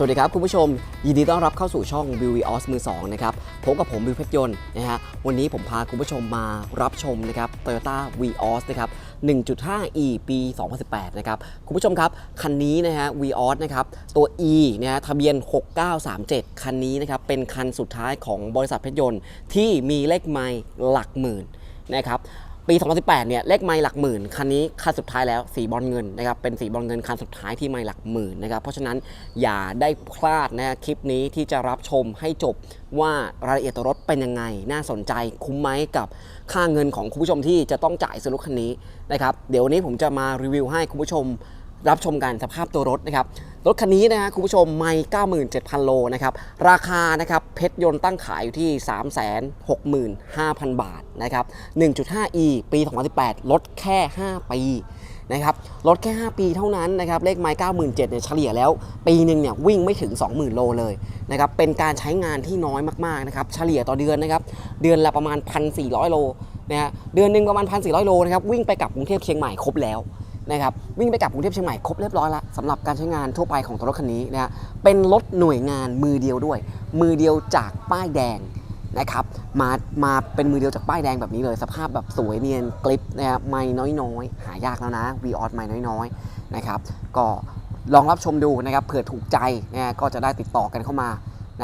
สวัสดีครับคุณผู้ชม ยินดีต้อนรับเข้าสู่ช่อง b ิว o s มือ2นะครับพบกับผมบิวเพชรยนต์นะฮะวันนี้ผมพาคุณผู้ชมมารับชมนะครับ Toyota v ีออสนะครับ 1.5e ปี 2018 นะครับ คุณผู้ชมครับ คันนี้นะฮะ v ีออสนะครับ ตัว e นะฮะทะเบียน 6937 คันนี้นะครับ เป็นคันสุดท้ายของบริษัทเพชรยนต์ที่มีเลขไมล์หลักหมื่นนะครับ ปี 2018 เนี่ยเลขไมล์หลักหมื่นคันนี้คันสุดท้ายแล้วสีบอลเงินนะครับเป็นสีบอลเงินคันสุดท้ายที่ไมล์หลักหมื่นนะครับเพราะฉะนั้นอย่าได้พลาดนะฮะคลิปนี้ที่จะรับชมให้จบว่ารายละเอียดตัวรถเป็นยังไง น่าสนใจคุ้มไหมกับค่าเงินของคุณผู้ชมที่จะต้องจ่ายซื้อรถคันนี้นะครับเดี๋ยววันนี้ผมจะมารีวิวให้คุณผู้ชม รับชมกันสภาพตัวรถนะครับ รถคันนี้นะฮะคุณผู้ชมไม่97,000 โลนะครับ ราคานะครับเพชรยนต์ตั้งขายอยู่ที่ 365,000 บาทนะครับ 1.5e ปี 2018 ลดแค่ 5 ปีนะครับลดแค่ 5 ปีเท่านั้นนะครับเลขไม้97,000เนี่ยเฉลี่ยแล้ว ปีหนึ่งเนี่ยวิ่งไม่ถึง 20,000 โลเลยนะครับเป็นการใช้งานที่น้อยมากๆนะครับเฉลี่ยต่อเดือนนะครับเดือนละประมาณ 1,400 โลนะฮะเดือนหนึ่งประมาณ 1,400 โลนะครับวิ่งไปกลับกรุงเทพเชียงใหม่ครบแล้ว นะครับวิ่งไปกลับกรุงเทพเชียงใหม่ครบเรียบร้อยแล้วสำหรับการใช้งานทั่วไปของตัวรถคันนี้นะฮะเป็นรถหน่วยงานมือเดียวด้วย มือเดียวจากป้ายแดงนะครับมามาเป็นมือเดียวจากป้ายแดงแบบนี้เลย สภาพแบบสวยเนียนกลิปนะฮะไม่น้อยๆ หายากแล้วนะ v ีออสไม่น้อยๆนะครับก็ลองรับชมดูนะครับเผื่อถูกใจนะก็จะได้ติดต่อกันเข้ามา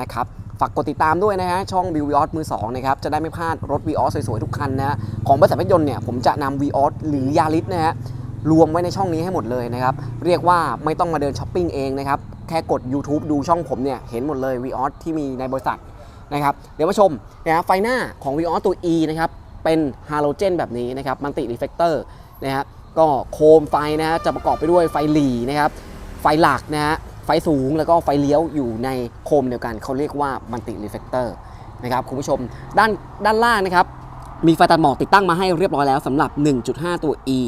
นะครับฝากกดติดตามด้วยนะฮะช่องวิวออสมือ2นะครับจะได้ไม่พลาดรถ v ีออสสวยๆทุกคันนะฮะของบริษัทรถยนต์เนี่ยผมจะนำ v ีออสหรือยาริสนะฮะ รวมไว้ในช่องนี้ให้หมดเลยนะครับเรียกว่าไม่ต้องมาเดินช้อปปิ้งเองนะครับแค่กด YouTube ดูช่องผมเนี่ยเห็นหมดเลย v ีออสที่มีในบริษัทนะครับเดี๋ยวมาชมนะฮะไฟหน้าของ v ีออสตัว E นะครับเป็นฮาโลเจนแบบนี้นะครับมันติรีเฟกเตอร์นะฮะก็โคมไฟนะฮะจะประกอบไปด้วยไฟหลีนะครับไฟหลักนะฮะไฟสูงแล้วก็ไฟเลี้ยวอยู่ในโคมเดียวกันเขาเรียกว่ามันติรีเฟกเตอร์นะครับคุณผู้ชมด้านด้านล่างนะครับมีไฟตัดหมอกติดตั้งมาให้เรียบร้อยแล้วสำหรับ 1.5 ตัว E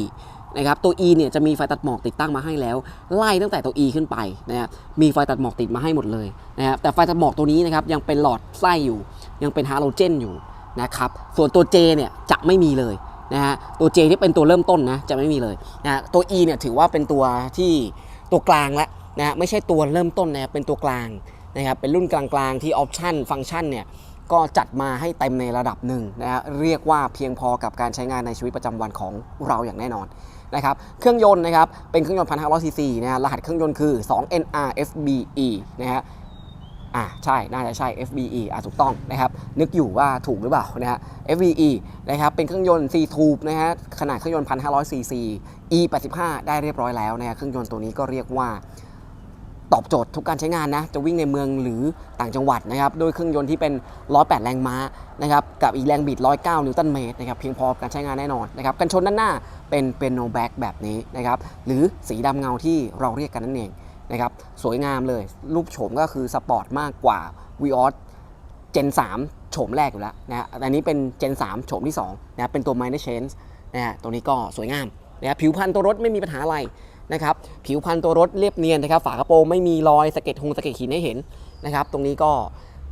นะครับตัว E เนี่ยจะมีไฟตัดหมอกติดตั้งมาให้แล้ว ไล่ตั้งแต่ตัว E ขึ้นไปนะครับมีไฟตัดหมอกติดมาให้หมดเลยนะครับแต่ไฟตัดหมอกตัวนี้นะครับยังเป็นหลอดไส้อยู่ ยังเป็นฮาโลเจนอยู่นะครับส่วนตัว J เนี่ยจะไม่มีเลยนะฮะตัว J ที่เป็นตัวเริ่มต้นนะจะไม่มีเลยนะฮะตัว E เนี่ยถือว่าเป็นตัวที่ตัวกลางแล้วนะฮะไม่ใช่ตัวเริ่มต้นนะเป็นตัวกลางนะครับเป็นรุ่นกลางๆที่ออปชันฟังก์ชันเนี่ยก็จัดมาให้เต็มในระดับหนึ่งนะฮะเรียกว่าเพียงพอกับการใช้งานในชีวิตประจำวันของเราอย่างแน่นอน นะครับ เครื่องยนต์นะครับ เป็นเครื่องยนต์1,500ซีซีนะฮะ รหัสเครื่องยนต์คือ 2NRFBE นะฮะ อ่า ใช่ น่าจะใช่ FBE อ่าถูกต้องนะครับ นึกอยู่ว่าถูกหรือเปล่านะฮะ FBE นะครับ เป็นเครื่องยนต์ C-Tube นะฮะ ขนาดเครื่องยนต์1,500ซีซี E85 ได้เรียบร้อยแล้วนะฮะ เครื่องยนต์ตัวนี้ก็เรียกว่า ตอบโจทย์ทุกการใช้งานนะ จะวิ่งในเมืองหรือต่างจังหวัดนะครับ ด้วยเครื่องยนต์ที่เป็น 108 แรงม้านะครับ กับอีกแรงบิด 109 นิวตันเมตรนะครับ เพียงพอกับการใช้งานแน่นอนนะครับ กันชนด้านหน้าเป็นเป็นโนแบ็กแบบนี้นะครับ หรือสีดำเงาที่เราเรียกกันนั่นเองนะครับ สวยงามเลย รูปโฉมก็คือสปอร์ตมากกว่า v ีออส Gen 3โฉมแรกอยู่แล้วนะฮะอันนี้เป็น Gen 3โฉมที่2นะเป็นตัว minor change นะฮะ ตัวนี้ก็สวยงามนะฮะผิวพรรณตัวรถไม่มีปัญหาอะไร นะครับผิวพรรณตัวรถเรียบเนียนนะครับฝากระโปรงไม่มีรอยสะเก็ดหงสะเก็ดหินให้เห็นนะครับตรงนี้ก็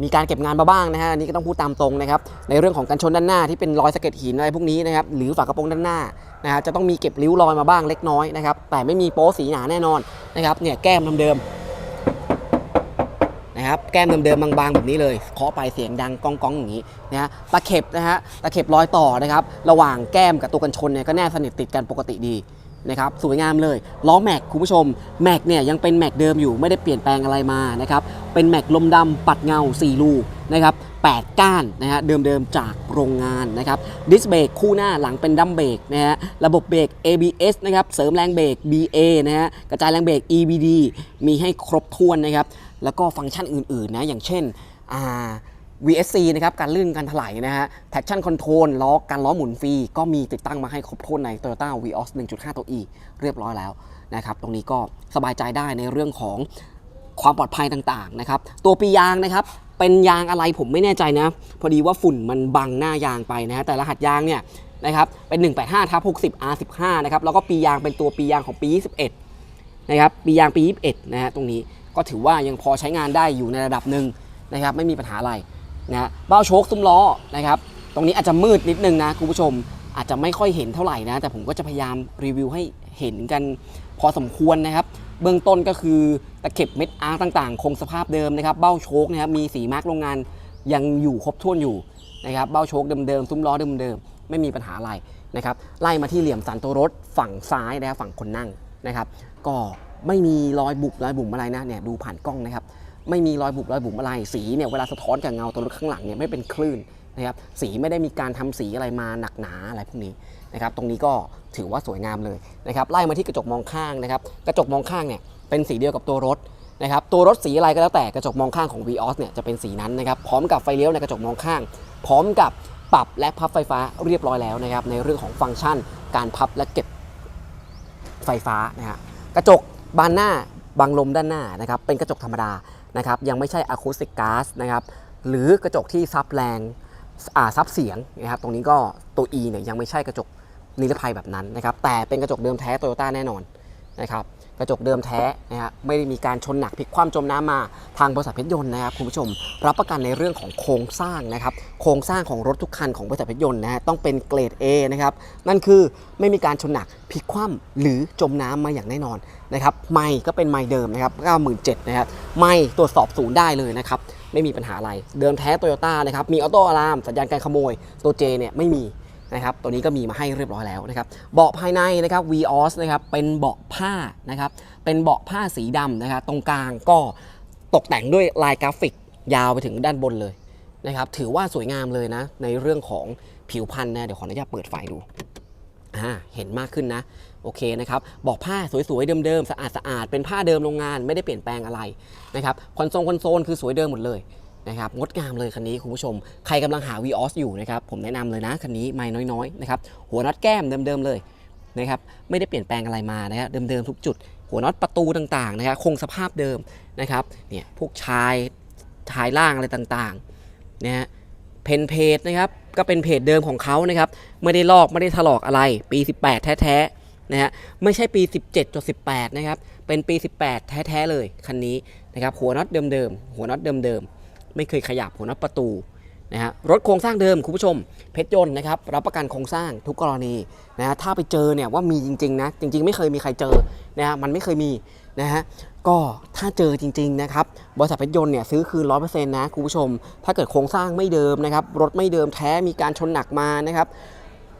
มีการเก็บงานมาบ้างนะฮะอันนี้ก็ต้องพูดตามตรงนะครับในเรื่องของการชนด้านหน้าที่เป็นรอยสะเก็ดหินอะไรพวกนี้นะครับหรือฝากระโปรงด้านหน้านะฮะจะต้องมีเก็บริ้วรอยมาบ้างเล็กน้อยนะครับแต่ไม่มีโป๊สีหนาแน่นอนนะครับเนี่ยแก้มเดิมๆนะครับแก้มเดิมๆบางๆแบบนี้เลยเคาะไปเสียงดังก้องๆอย่างนี้นะฮะตะเข็บนะฮะตะเข็บรอยต่อนะครับระหว่างแก้มกับตัวกันชนเนี่ยก็แนบสนิทติดกันปกติดี นะครับสวยงามเลยล้อแม็กคุณผู้ชมแม็กเนี่ยยังเป็นแม็กเดิมอยู่ไม่ได้เปลี่ยนแปลงอะไรมานะครับเป็นแม็กลมดำปัดเงา4รูนะครับ8 ก้านนะฮะเดิมๆจากโรงงานนะครับดิสเบรกคู่หน้าหลังเป็นดัมเบรกนะฮะระบบเบรก ABS นะครับเสริมแรงเบรก BA นะฮะกระจายแรงเบรก EBD มีให้ครบถ้วนนะครับแล้วก็ฟังก์ชันอื่นๆนะอย่างเช่นอ่า VSC นะครับการลื่นการถลายนะฮะ traction control ล้อการล้อหมุนฟรี ก็มีติดตั้งมาให้ครบถ้วนใน Toyota Vios 1.5 ตัว E เรียบร้อยแล้วนะครับ ตรงนี้ก็สบายใจได้ในเรื่องของความปลอดภัยต่างๆนะครับ ตัวปียางนะครับ เป็นยางอะไรผมไม่แน่ใจนะ พอดีว่าฝุ่นมันบังหน้ายางไปนะฮะ แต่รหัสยางเนี่ยนะครับเป็น 185ทับ60 R15 นะครับ แล้วก็ปียางเป็นตัวปียางของปี 21 นะครับ ปียางปี 21 นะฮะตรงนี้ก็ถือว่ายังพอใช้งานได้อยู่ในระดับหนึ่งนะครับ ไม่มีปัญหาอะไร นะเบ้าโชคซุ้มล้อนะครับ ตรงนี้อาจจะมืดนิดนึงนะคุณผู้ชมอาจจะไม่ค่อยเห็นเท่าไหร่นะ แต่ผมก็จะพยายามรีวิวให้เห็นกันพอสมควรนะครับ เบื้องต้นก็คือตะเข็บเม็ดอาร์ต่างๆ คงสภาพเดิมนะครับ เบ้าโชคนะครับมีสีมาร์กโรงงานยังอยู่ครบถ้วนอยู่นะครับเบ้าโชคเดิมๆซุ้มล้อเดิมๆไม่มีปัญหาอะไรนะครับไล่มาที่เหลี่ยมสันตัวรถฝั่งซ้ายนะครับฝั่งคนนั่งนะครับ ก็ไม่มีรอยบุบรอยบุ๋มอะไรนะเนี่ยดูผ่านกล้องนะครับ ไม่มีรอยบุบรอยบุ๋มอะไรสีเนี่ยเวลาสะท้อนกับเงาตัวรถข้างหลังเนี่ยไม่เป็นคลื่นนะครับสีไม่ได้มีการทำสีอะไรมาหนักหนาอะไรพวกนี้นะครับตรงนี้ก็ถือว่าสวยงามเลยนะครับไล่มาที่กระจกมองข้างนะครับกระจกมองข้างเนี่ยเป็นสีเดียวกับตัวรถนะครับตัวรถสีอะไรก็แล้วแต่กระจกมองข้างของ Vios เนี่ยจะเป็นสีนั้นนะครับพร้อมกับไฟเลี้ยวในกระจกมองข้าง พร้อมกับปรับและพับไฟฟ้าเรียบร้อยแล้วนะครับในเรื่องของฟังก์ชัน การพับและเก็บไฟฟ้านะฮะกระจกบานหน้าบังลมด้านหน้านะครับเป็นกระจกธรรมดา นะครับยังไม่ใช่อะคูสติกก๊าซนะครับหรือกระจกที่ซับแรงอ่าซับเสียงนะครับตรงนี้ก็ตัว E เนี่ยยังไม่ใช่กระจกนิรภัยแบบนั้นนะครับแต่เป็นกระจกเดิมแท้โตโยต้าแน่นอนนะครับ กระจกเดิมแท้นะฮะไม่ได้มีการชนหนักพลิกคว่ำจมน้ำมาทางบริษัทเพชรยนต์นะครับคุณผู้ชม รับประกันในเรื่องของโครงสร้างนะครับโครงสร้างของรถทุกคันของบริษัทเพชรยนต์นะฮะต้องเป็นเกรด A นะครับนั่นคือไม่มีการชนหนักพลิกคว่ำหรือจมน้ำมาอย่างแน่นอนนะครับไม่ก็เป็นไม่เดิมนะครับ97,000นะครับไม่ตรวจสอบศูนย์ได้เลยนะครับไม่มีปัญหาอะไร เดิมแท้โตโยต้านะครับมีออโต้อะลามสัญญาณการขโมยตัว J เนี่ยไม่มี นะครับตัวนี้ก็มีมาให้เรียบร้อยแล้วนะครับเบาะภายในนะครับ Vios นะครับเป็นเบาะผ้านะครับเป็นเบาะผ้าสีดำนะครับตรงกลางก็ตกแต่งด้วยลายกราฟิกยาวไปถึงด้านบนเลยนะครับถือว่าสวยงามเลยนะ ในเรื่องของผิวพรรณนะเดี๋ยวขออนุญาตเปิดไฟดูอ่าเห็นมากขึ้นนะ โอเคนะครับบอกผ้าสวยๆ เดิมๆ สะอาดๆ เป็นผ้าเดิมโรงงานไม่ได้เปลี่ยนแปลงอะไรนะครับคอนโซลคอนโซลคือสวยเดิมหมดเลย นะครับงดงามเลยคันนี้คุณผู้ชม ใครกำลังหา Vios อยู่นะครับผมแนะนำเลยนะคันนี้ไม่น้อยๆนะครับหัวน็อตแก้มเดิมๆเลยนะครับไม่ได้เปลี่ยนแปลงอะไรมานะครับเดิมๆทุกจุด หัวน็อตประตูต่างๆนะครับคงสภาพเดิมนะครับเนี่ยพวกชายชายล่างอะไรต่างๆนะฮะเพนเพจนะครับก็เป็นเพจเดิมของเขานะครับไม่ได้ลอกไม่ได้ถลอกอะไรปี 18 แท้ๆนะฮะไม่ใช่ปี 17.18 นะครับเป็นปี 18 แท้ๆเลยคันนี้นะครับหัวน็อตเดิมๆหัวน็อตเดิมๆ ไม่เคยขยับหัวน็อตประตูนะฮะรถโครงสร้างเดิมคุณผู้ชม เพชรยนต์นะครับรับประกันโครงสร้างทุกกรณีนะฮะถ้าไปเจอเนี่ยว่ามีจริงๆนะจริง ๆ ไม่เคยมีใครเจอนะฮะมันไม่เคยมีนะฮะก็ถ้าเจอจริงๆนะครับบริษัทเพชรยนต์เนี่ยซื้อคืน100%นะคุณผู้ชม ถ้าเกิดโครงสร้างไม่เดิมนะครับรถไม่เดิมแท้มีการชนหนักมานะครับ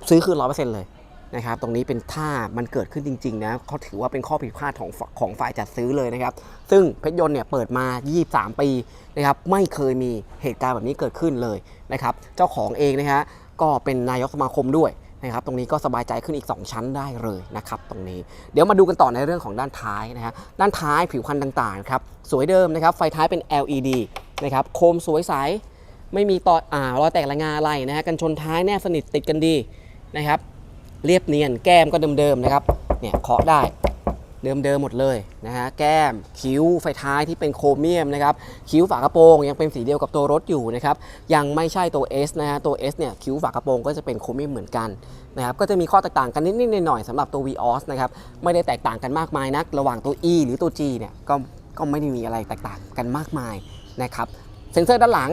ซื้อคืน100%เลย นะครับตรงนี้เป็นถ้ามันเกิดขึ้นจริงๆนะเขาถือว่าเป็นข้อผิดพลาดของของฝ่ายจัดซื้อเลยนะครับ ซึ่งเพชรยนต์เนี่ยเปิดมา 23 ปีนะครับไม่เคยมีเหตุการณ์แบบนี้เกิดขึ้นเลยนะครับเจ้าของเองนะฮะก็เป็นนายกสมาคมด้วยนะครับตรงนี้ก็สบายใจขึ้นอีก 2 ชั้นได้เลยนะครับตรงนี้เดี๋ยวมาดูกันต่อในเรื่องของด้านท้ายนะฮะด้านท้ายผิวคันต่างๆครับสวยเดิมนะครับไฟท้ายเป็น LED นะครับโคมสวยใสไม่มีต่ออ่ารอยแตกระงาอะไรนะฮะกันชนท้ายแนบสนิทติดกันดีนะครับ เรียบเนียน แก้มก็เดิมๆนะครับ เนี่ยเคาะได้เดิมๆหมดเลยนะฮะ แก้มคิ้วไฟท้ายที่เป็นโครเมียมนะครับ คิ้วฝากระโปรงยังเป็นสีเดียวกับตัวรถอยู่นะครับ ยังไม่ใช่ตัว S นะฮะ ตัว S เนี่ยคิ้วฝากระโปรงก็จะเป็นโครเมียมเหมือนกันนะครับ ก็จะมีข้อแตกต่างกันนิดๆหน่อยๆสำหรับตัว Vios นะครับ ไม่ได้แตกต่างกันมากมายนัก ระหว่างตัว E หรือตัว G เนี่ย ก็ ก็ไม่ได้มีอะไรแตกต่างกันมากมายนะครับ เซ็นเซอร์ด้านหลัง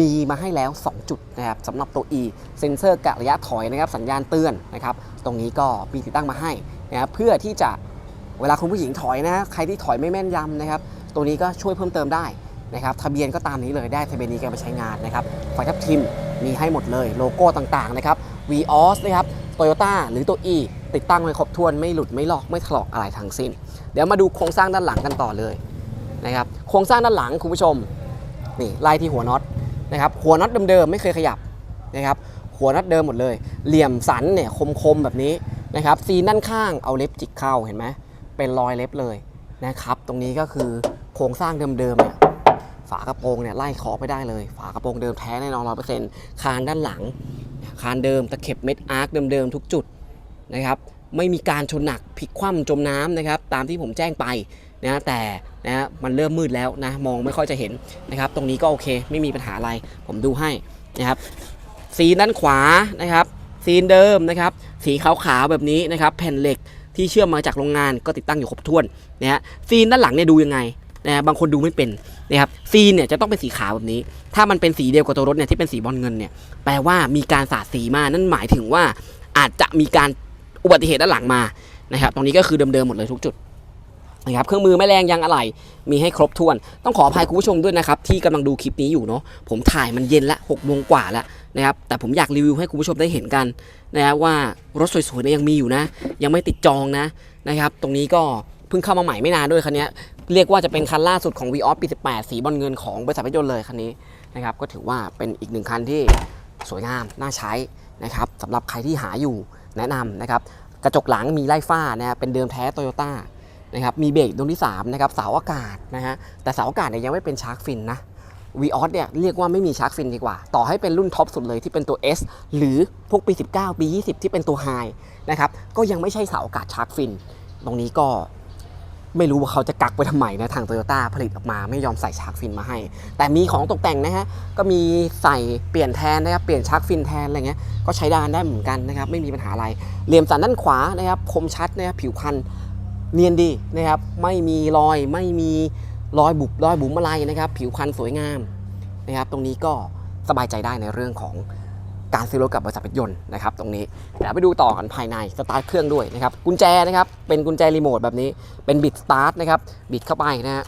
มีมาให้แล้ว 2 จุดนะครับสำหรับตัว E เซ็นเซอร์กะระยะถอยนะครับสัญญาณเตือนนะครับตรงนี้ก็มีติดตั้งมาให้นะครับเพื่อที่จะเวลาคุณผู้หญิงถอยนะใครที่ถอยไม่แม่นยำนะครับตัวนี้ก็ช่วยเพิ่มเติมได้นะครับทะเบียนก็ตามนี้เลยได้ทะเบียนนี้แกไปใช้งานนะครับไฟทับทิมมีให้หมดเลยโลโก้ต่างๆนะครับ Vios นะครับ Toyota หรือตัว E ติดตั้งไว้ครบถ้วนไม่หลุดไม่ลอกไม่ถลอกอะไรทั้งสิ้น เดี๋ยวมาดูโครงสร้างด้านหลังกันต่อเลยนะครับโครงสร้างด้านหลังคุณผู้ชมนี่ไล่ที่หัวน็อต นะครับหัวน็อตเดิมๆไม่เคยขยับนะครับหัวน็อตเดิมหมดเลย เหลี่ยมสันเนี่ยคมๆแบบนี้นะครับซีนด้านข้างเอาเล็บจิกเข้าเห็นไหมเป็นรอยเล็บเลยนะครับตรงนี้ก็คือโครงสร้างเดิมๆเนี่ยฝากระโปรงเนี่ยไล่เคาะไปได้เลย ฝากระโปรงเดิมแท้แน่นอนร้อยเปอร์เซ็นต์คานด้านหลัง คานเดิมตะเข็บเม็ดอาร์คเดิมๆทุกจุดนะครับไม่มีการชนหนักพลิกคว่ำจมน้ำนะครับตามที่ผมแจ้งไป นะแต่นะมันเริ่มมืดแล้วนะมองไม่ค่อยจะเห็นนะครับตรงนี้ก็โอเคไม่มีปัญหาอะไรผมดูให้นะครับซีนด้านขวานะครับซีนเดิมนะครับสีขาวๆแบบนี้นะครับแผ่นเหล็กที่เชื่อมมาจากโรงงานก็ติดตั้งอยู่ครบถ้วนนะฮะซีนด้านหลังเนี่ยดูยังไงนะฮะบางคนดูไม่เป็นนะครับซีนเนี่ยจะต้องเป็นสีขาวแบบนี้ ถ้ามันเป็นสีเดียวกับตัวรถเนี่ยที่เป็นสีบอลเงินเนี่ยแปลว่ามีการสาดสีมานั่นหมายถึงว่าอาจจะมีการอุบัติเหตุด้านหลังมานะครับตรงนี้ก็คือเดิมๆหมดเลยทุกจุด นะครับเครื่องมือแม่แรงยางอะไหล่มีให้ครบถ้วน ต้องขออภัยคุณผู้ชมด้วยนะครับที่กำลังดูคลิปนี้อยู่เนาะผมถ่ายมันเย็นละ6โมงกว่าแล้วนะครับแต่ผมอยากรีวิวให้คุณผู้ชมได้เห็นกันนะครับว่ารถสวยๆเนี่ยยังมีอยู่นะ ยังไม่ติดจองนะนะครับ ตรงนี้ก็เพิ่งเข้ามาใหม่ไม่นานด้วยคันนี้เรียกว่าจะเป็นคันล่าสุดของ v ีออปี 18 สีบอลเงินของบริษัทรถยนต์เลยคันนี้นะครับก็ถือว่าเป็นอีกหนึ่งคันที่สวยงามน่าใช้นะครับสำหรับใครที่หาอยู่แนะนำนะครับกระจกหลังมีไล่ฟ้านะครับเป็นเดิมแท้โตโยต้า นะครับมีเบรกดวงที่3นะครับเสาอากาศนะฮะแต่เสาอากาศเนี่ยยังไม่เป็นชาร์กฟินนะวีออสเนี่ยเรียกว่าไม่มีชาร์กฟินดีกว่า ต่อให้เป็นรุ่นท็อปสุดเลยที่เป็นตัว S หรือพวกปี 19 ปี 20 ที่เป็นตัวไฮนะครับก็ยังไม่ใช่เสาอากาศชาร์กฟิน ตรงนี้ก็ไม่รู้ว่าเขาจะกักไว้ทำไมนะทางโตโยต้าผลิตออกมาไม่ยอมใส่ชาร์กฟินมาให้ แต่มีของตกแต่งนะฮะก็มีใส่เปลี่ยนแทนนะครับเปลี่ยนชาร์กฟินแทนอะไรเงี้ยก็ใช้ได้ได้เหมือนกันนะครับไม่มีปัญหาอะไรเหลี่ยมสันด้านขวานะครับคมชัดนะครับผิวพัน เนียนดีนะครับไม่มีรอยไม่มีรอยบุบรอยบุ๋มอะไรนะครับ ผิวพรรณสวยงามนะครับ ตรงนี้ก็สบายใจได้ในเรื่องของการซื้อรถกับบริษัทรถยนต์นะครับ ตรงนี้เดี๋ยวไปดูต่อกันภายในสตาร์ทเครื่องด้วยนะครับ กุญแจนะครับ เป็นกุญแจรีโมทแบบนี้เป็นบิดสตาร์ทนะครับบิดเข้าไปนะฮะ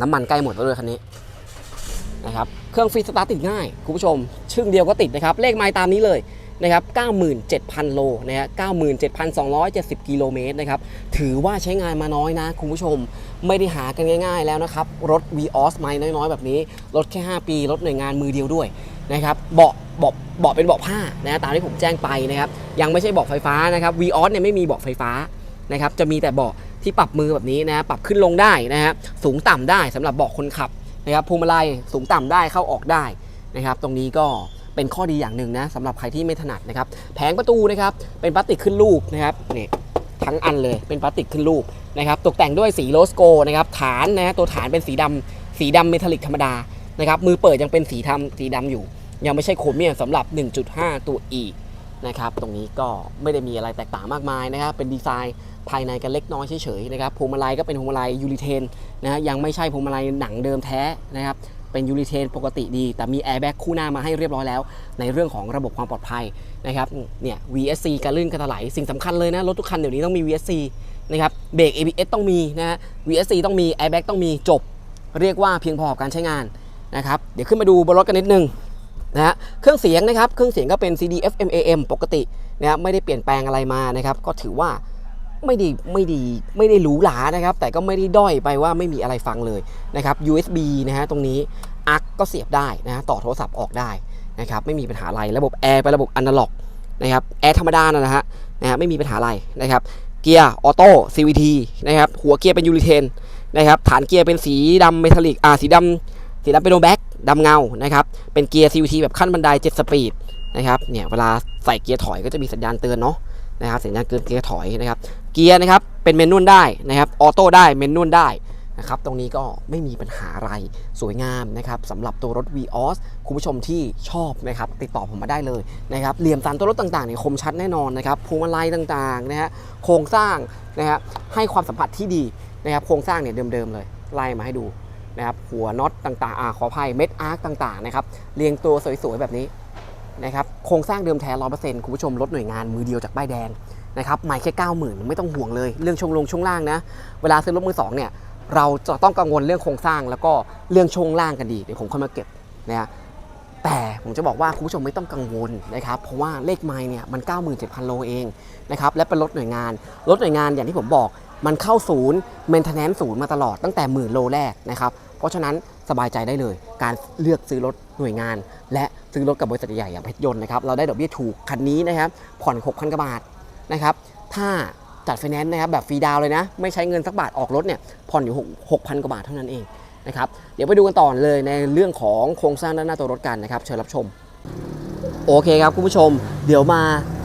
น้ำมันใกล้หมดแล้วด้วยคันนี้นะครับเครื่องฟรีสตาร์ทติดง่ายคุณผู้ชมชึ่งเดียวก็ติดนะครับ เลขไมล์ตามนี้เลย นะครับ97,000 โลนะฮะ97,270 กิโลเมตรนะครับ ถือว่าใช้งานมาน้อยนะ คุณผู้ชม ไม่ได้หากันง่าย ๆ แล้วนะครับ รถ v ีออสไม่น้อยๆ แบบนี้ รถแค่ 5 ปี รถหน่วยงานมือเดียวด้วยนะครับเบาะเบาะเบาะเป็นเบาะผ้านะตามที่ผมแจ้งไปนะครับ ยังไม่ใช่เบาะไฟฟ้านะครับ v ีออสเนี่ยไม่มีเบาะไฟฟ้านะครับ จะมีแต่เบาะที่ปรับมือแบบนี้นะปรับขึ้นลงได้นะฮะสูงต่ำได้สำหรับเบาะคนขับนะครับพวงมาลัยสูงต่ำได้เข้าออกได้นะครับ ตรงนี้ก็ เป็นข้อดีอย่างหนึ่งนะสำหรับใครที่ไม่ถนัดนะครับ แผงประตูนะครับเป็นพลาสติกขึ้นรูปนะครับนี่ทั้งอันเลยเป็นพลาสติกขึ้นรูปนะครับ ตกแต่งด้วยสีโลสโกนะครับฐานนะตัวฐานเป็นสีดำสีดำเมทัลลิกธรรมดานะครับมือเปิดยังเป็นสีทำสีดำอยู่ ยังไม่ใช่โครเมียมสำหรับ 1.5 ตัว E นะครับตรงนี้ก็ไม่ได้มีอะไรแตกต่างมากมายนะครับ เป็นดีไซน์ภายในกันเล็กน้อยเฉยๆนะครับพวงมาลัยก็เป็นพวงมาลัยยูริเทนนะฮะยังไม่ใช่พวงมาลัยหนังเดิมแท้นะครับ เป็นยูริเทนปกติดี แต่มีแอร์แบ็กคู่หน้ามาให้เรียบร้อยแล้ว ในเรื่องของระบบความปลอดภัยนะครับเนี่ย VSC การลื่นการถลายสิ่งสำคัญเลยนะ รถทุกคันเดี๋ยวนี้ต้องมี VSC นะครับเบรก ABS ต้องมีนะฮะ VSC ต้องมี Airbag ต้องมีจบ เรียกว่าเพียงพอกับการใช้งานนะครับเดี๋ยวขึ้นมาดูบนรถกันนิดนึงนะฮะเครื่องเสียงนะครับเครื่องเสียงก็เป็น CD FM AM ปกตินะครับไม่ได้เปลี่ยนแปลงอะไรมานะครับก็ถือว่า ไม่ได้ไม่ได้ไม่ได้หรูหรานะครับ แต่ก็ไม่ได้ด้อยไปว่าไม่มีอะไรฟังเลยนะครับ USB นะฮะตรงนี้อักก็เสียบได้นะฮะต่อโทรศัพท์ออกได้นะครับไม่มีปัญหาอะไรระบบแอร์เป็นระบบอนาล็อกนะครับแอร์ธรรมดานะฮะนะฮะไม่มีปัญหาอะไรนะครับเกียร์ออโต้ CVT นะครับหัวเกียร์เป็นยูริเทนนะครับฐานเกียร์เป็นสีดำเมทัลลิกอ่าสีดำสีดำเป็นโนแบ็กดำเงานะครับเป็นเกียร์ CVT แบบขั้นบันได7สปีดนะครับเนี่ยเวลาใส่เกียร์ถอยก็จะมีสัญญาณเตือนเนาะนะครับสัญญาณเกินเกียร์ถอยนะครับ เกียร์นะครับเป็นเมนนวลได้นะครับออโต้ได้เมนนวลได้นะครับตรงนี้ก็ไม่มีปัญหาอะไรสวยงามนะครับสำหรับตัวรถ v ีออสคุณผู้ชมที่ชอบนะครับติดต่อผมมาได้เลยนะครับเหลี่ยมสันตัวรถต่างๆเนี่ยคมชัดแน่นอนนะครับพวงมาลัยต่างๆนะฮะโครงสร้างนะฮะให้ความสัมผัสที่ดีนะครับโครงสร้างเนี่ยเดิมๆเลยไล่มาให้ดูนะครับหัวน็อตต่างๆอ่าขออภัยเม็ดอาร์คต่างๆนะครับเรียงตัวสวยๆแบบนี้นะครับโครงสร้างเดิมแท้ร้อยเปอร์เซ็นต์คุณผู้ชมรถหน่วยงานมือเดียวจากป้ายแดง นะครับไม่แค่เก้าหมื่นไม่ต้องห่วงเลย เรื่องช่วงลงช่วงล่างนะ เวลาซื้อรถมือสองเนี่ยเราจะต้องกังวลเรื่องโครงสร้างแล้วก็เรื่องช่วงล่างกันดี เดี๋ยวผมค่อยมาเก็บนะฮะแต่ผมจะบอกว่าคุณผู้ชมไม่ต้องกังวลนะครับ เพราะว่าเลขไมล์เนี่ยมัน 97,000 โลเองนะครับ และเป็นรถหน่วยงาน รถหน่วยงานอย่างที่ผมบอก มันเข้าศูนย์เมนเทนแนนซ์ศูนย์มาตลอดตั้งแต่หมื่นโลแรกนะครับ เพราะฉะนั้นสบายใจได้เลย การเลือกซื้อรถหน่วยงาน และซื้อรถกับบริษัทใหญ่อย่างเพชรยนต์นะครับ เราได้ดอกเบี้ยถูกคันนี้นะครับผ่อน 6,000กว่าบาท นะครับถ้าจัดไฟแนนซ์นะครับแบบฟรีดาวเลยนะ ไม่ใช้เงินสักบาทออกรถเนี่ยผ่อนอยู่6 6,000 กว่าบาทเท่านั้นเองนะครับเดี๋ยวไปดูกันต่อเลยในเรื่องของโครงสร้างด้านหน้าตัวรถกันนะครับเชิญรับชมโอเคครับคุณผู้ชม เดี๋ยวมา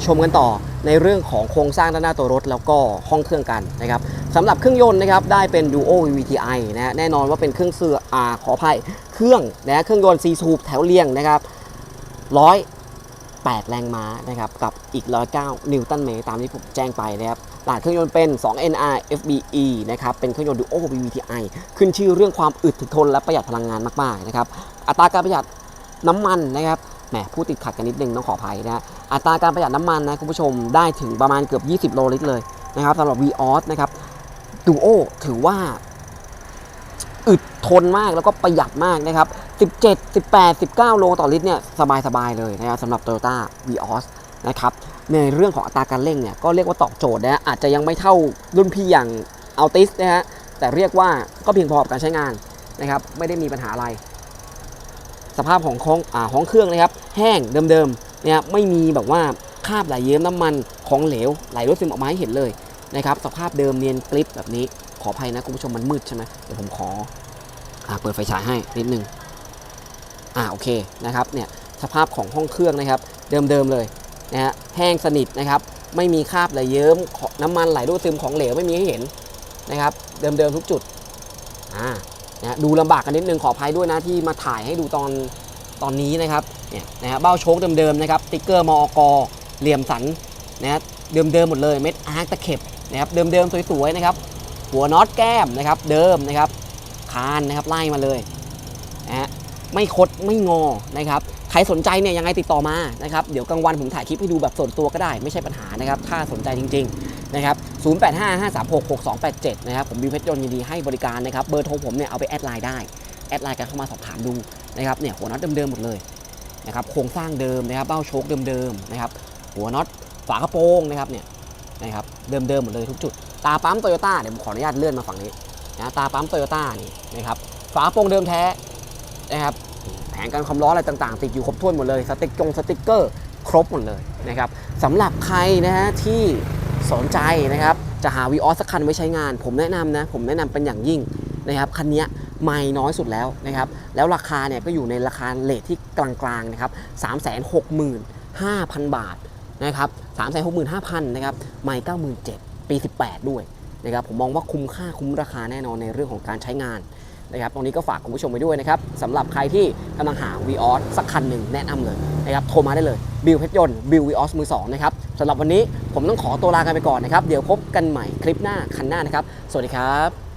ชมกันต่อในเรื่องของโครงสร้างด้านหน้าตัวรถ แล้วก็ห้องเครื่องกันนะครับสำหรับเครื่องยนต์นะครับได้เป็น Duo VVTi นะฮะแน่นอนว่าเป็นเครื่องเสืออ่าขออภัยเครื่องนะเครื่องยนต์4สูบแถวเรียงนะครับร้อย 8 แรงม้านะครับกับอีก 109 นิวตันเมตรตามที่ผมแจ้งไปนะครับหลาดเครื่องยนต์เป็น 2 NR FBE นะครับเป็นเครื่องยนต์ Duo VVTi ขึ้นชื่อเรื่องความอึดถึกทนและประหยัดพลังงานมากๆนะครับอัตราการประหยัดน้ำมันนะครับแหมพูดติดขัดกันนิดนึงต้องขออภัยนะอัตราการประหยัดน้ำมันนะคุณผู้ชมได้ถึงประมาณเกือบ 20 โลลิตรเลยนะครับสำหรับ v ีออสนะครับดูโอถือว่าอึดทนมากแล้วก็ประหยัดมากนะครับ 17 18 19 โลต่อลิตรเนี่ยสบาย ๆ เลยนะครับสำหรับ Toyota Vios นะครับในเรื่องของอัตราการเร่งเนี่ยก็เรียกว่าตอบโจทย์นะฮะอาจจะยังไม่เท่ารุ่นพี่อย่าง Altis นะฮะแต่เรียกว่าก็เพียงพอกับการใช้งานนะครับไม่ได้มีปัญหาอะไร สภาพของของอ่าของเครื่องนะครับแห้งเดิมๆนะครับไม่มีแบบว่าคราบไหลเยิ้มน้ำมันของเหลวไหลรถซึมออกมาให้เห็นเลยนะครับสภาพเดิมเนียนกริปแบบนี้ขออภัยนะคุณผู้ชมมันมืดใช่ไหมเดี๋ยวผมขออเปิดไฟฉายให้นิดนึง อ่าโอเคนะครับเนี่ยสภาพของห้องเครื่องนะครับ เดิมๆเลยนะฮะแห้งสนิทนะครับไม่มีคราบไหลเยิ้มของน้ำมันไหลรั่วซึมของเหลวไม่มีให้เห็นนะครับ เดิมๆทุกจุดอ่านะดูลำบากกันนิดนึงขออภัยด้วยนะที่มาถ่ายให้ดูตอนตอนนี้นะครับเนี่ยนะฮะเบ้าโชคเดิมๆนะครับติ๊กเกอร์มอกเหลี่ยมสันนะฮะเดิมๆหมดเลยเม็ดอาร์คตะเข็บนะครับเดิมๆสวยๆนะครับ หัวน็อตแก้มนะครับ เดิมนะครับคานนะครับไล่มาเลยนะฮะ ไม่คดไม่งอนะครับใครสนใจเนี่ยยังไงติดต่อมานะครับเดี๋ยวกลางวันผมถ่ายคลิปให้ดูแบบส่วนตัวก็ได้ไม่ใช่ปัญหานะครับถ้าสนใจจริงๆนะครับ0855366287นะครับผมบิวเพชรยนต์ยินดีให้บริการนะครับเบอร์โทรผมเนี่ยเอาไปแอดไลน์ได้แอดไลน์กันเข้ามาสอบถามดูนะครับเนี่ยหัวน็อตเดิมๆหมดเลยนะครับโครงสร้างเดิมนะครับเบ้าโชคเดิมๆนะครับหัวน็อตฝากระโปรงนะครับเนี่ยนะครับเดิมๆหมดเลยทุกจุด ตาปั๊มโตโยต้าเดี๋ยวผมขออนุญาตเลื่อนมาฝั่งนี้นะตาปั๊มโตโยต้านี่นะครับฝาโปรงเดิมแท้ นะครับแผงกันความร้อนอะไรต่างๆ ติดอยู่ครบถ้วนหมดเลยสติ๊กกงสติ๊กเกอร์ครบหมดเลยนะครับสำหรับใครนะฮะที่สนใจนะครับจะหาวีออสสักคันไว้ใช้งาน ผมแนะนำนะผมแนะนำเป็นอย่างยิ่งนะครับคันนี้ไม่น้อยสุดแล้วนะครับแล้วราคาเนี่ยก็อยู่ในราคาเลทที่กลางๆนะครับ365,000 บาทนะครับ365,000นะครับไม่97,000ปี 18 ด้วยนะครับผมมองว่าคุ้มค่าคุ้มราคาแน่นอนในเรื่องของการใช้งาน นะครับตรงนี้ก็ฝากคุณผู้ชมไปด้วยนะครับสำหรับใครที่กำลังหา v ีออสสักคันหนึ่งแนะนำเลยนะครับโทรมาได้เลยบิลเพชรยนต์บิลวีออสมือสองนะครับสำหรับวันนี้ผมต้องขอตัวลากันไปก่อนนะครับเดี๋ยวพบกันใหม่คลิปหน้าคันหน้านะครับ สวัสดีครับ